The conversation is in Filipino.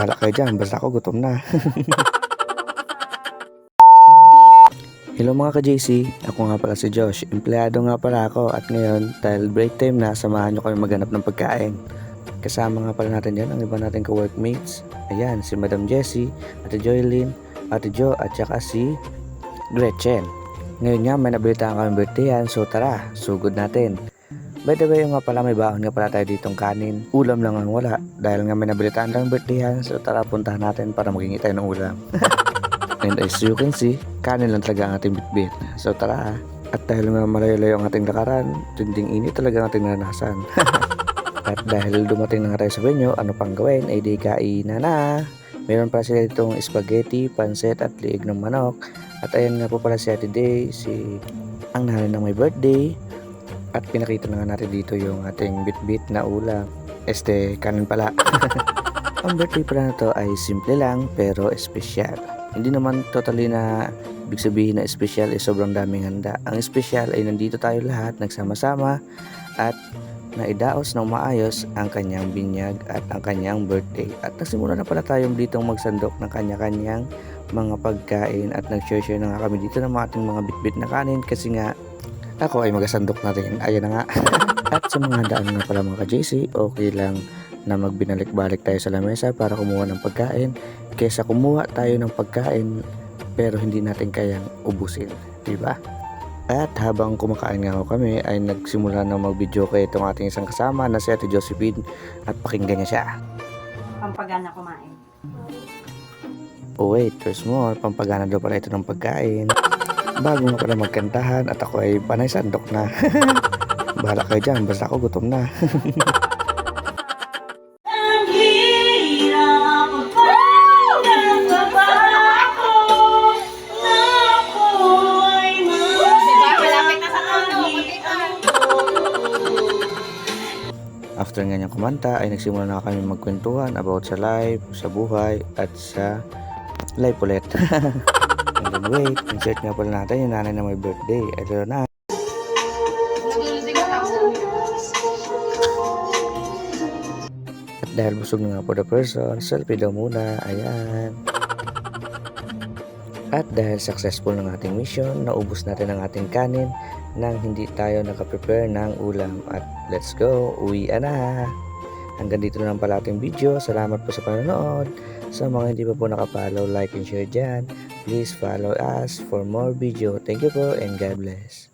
Bahala kayo dyan, basta ako gutom na. Hello mga ka-JC, ako nga pala si Josh. Empleyado nga pala ako at ngayon dahil break time na, samahan nyo kami maghanap ng pagkain. Kasama nga pala natin yan ang iba nating ka-workmates. Ayan, si Madam Jessie, Ate Joylyn, Ate Jo at saka si Gretchen. Ngayon nga may nabalitaan kami birthday yan, so tara, sugod natin. By the way, nga pala may baon nga pala tayo ditong kanin. Ulam lang ang wala dahil nga may nabalitaan tayong birthday yan, so tara puntahan natin para magingi tayo ng ulam. And as you can see, kanin lang talaga ang ating bitbit. So tara, at dahil nga malayo-layo ang ating lakaran, tinding init talaga ang ating naranasan. at dahil dumating na nga tayo sa venue, ano pang gawin, ay di kainan na. Meron pa sila itong spaghetti, pansit at liig ng manok. At ayan nga po pala si Ate Day, si ang nanay ng may birthday. At pinakita na nga natin dito yung ating bitbit na ulam. Este, kanin pala. ang birthday pala na to ay simple lang pero espesyal. Hindi naman totally na ibig sabihin na espesyal ay sobrang daming handa. Ang espesyal ay nandito tayo lahat nagsama-sama at naidaos ng maayos ang kanyang binyag at ang kanyang birthday. At nagsimula na pala tayong ditong magsandok ng kanya-kanyang mga pagkain at nag-share-share na nga kami dito ng mga ating mga bitbit na kanin kasi nga ako ay magasandok na rin. Ayan na nga. at sa mga daan nga pala mga ka-JC, okay lang na magbinalik-balik tayo sa lamesa para kumuha ng pagkain kaysa kumuha tayo ng pagkain pero hindi natin kayang ubusin, di ba? At habang kumakain nga ako kami ay nagsimula na mag-video kay itong ating isang kasama na si Ate Josephine at pakinggan niya siya. pampagana kumain. Oh wait, there's more. Pampagana daw pala ito ng pagkain. Bago nga pala magkantahan at ako ay panay sandok na. Bahala kayo dyan, basta ako gutom na. After nga niyang kumanta ay nagsimula na kami magkwentuhan about sa life, sa buhay at sa life ulit. And then wait, insert nga pala natin yung nanay na may birthday. Ito na. At dahil busog na nga po the person, selfie daw muna. Ayan. At dahil successful ng ating mission, naubos natin ang ating kanin nang hindi tayo nakaprepare ng ulam. At let's go, uwi na. Hanggang dito lang pala ating video. Salamat po sa panonood. Sa mga hindi pa po nakapollow, like and share dyan. Please follow us for more video. Thank you po and God bless.